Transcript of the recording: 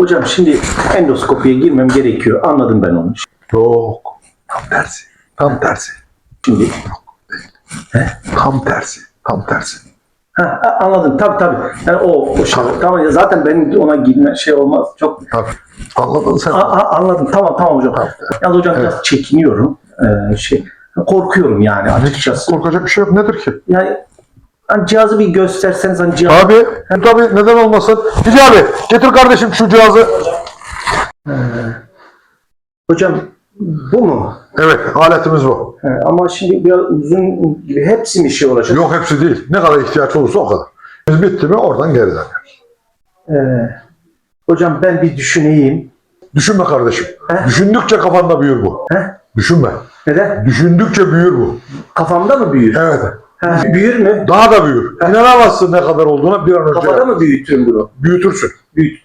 Hocam şimdi endoskopiye girmem gerekiyor. Anladım ben onu. Yok. Tam tersi. Tam tersi. Şimdi Tam tersi. Tam tersi. ha, anladım. Tabii tabii. Yani o, o şey. Tamam. ya zaten benim ona girme şey olmaz. Çok Tabii. Anladın sen. A- a- anladım. Tamam tamam hocam. Tamam. Yalnız hocam biraz çekiniyorum. Ee, şey korkuyorum yani açıkçası. Korkacak bir şey yok. Nedir ki? Yani hani cihazı bir gösterseniz hani cihaz Abi, tabii neden olmasın? Hicabi, getir kardeşim şu cihazı. hocam bu mu? Evet, aletimiz bu. He, ama şimdi biraz uzun gibi hepsi mi şey olacak? Yok hepsi değil. Ne kadar ihtiyaç olursa o kadar. Biz bitti mi oradan geri dönüyoruz. Ee, hocam ben bir düşüneyim. Düşünme kardeşim. He? Düşündükçe kafanda büyür bu. He? Düşünme. Neden? Düşündükçe büyür bu. Kafamda mı büyür? Evet. He, büyür mü? Daha da büyür. İnanamazsın ne kadar olduğuna bir an önce Kafada mı büyütürüm bunu? büyütürsün. Büyüt.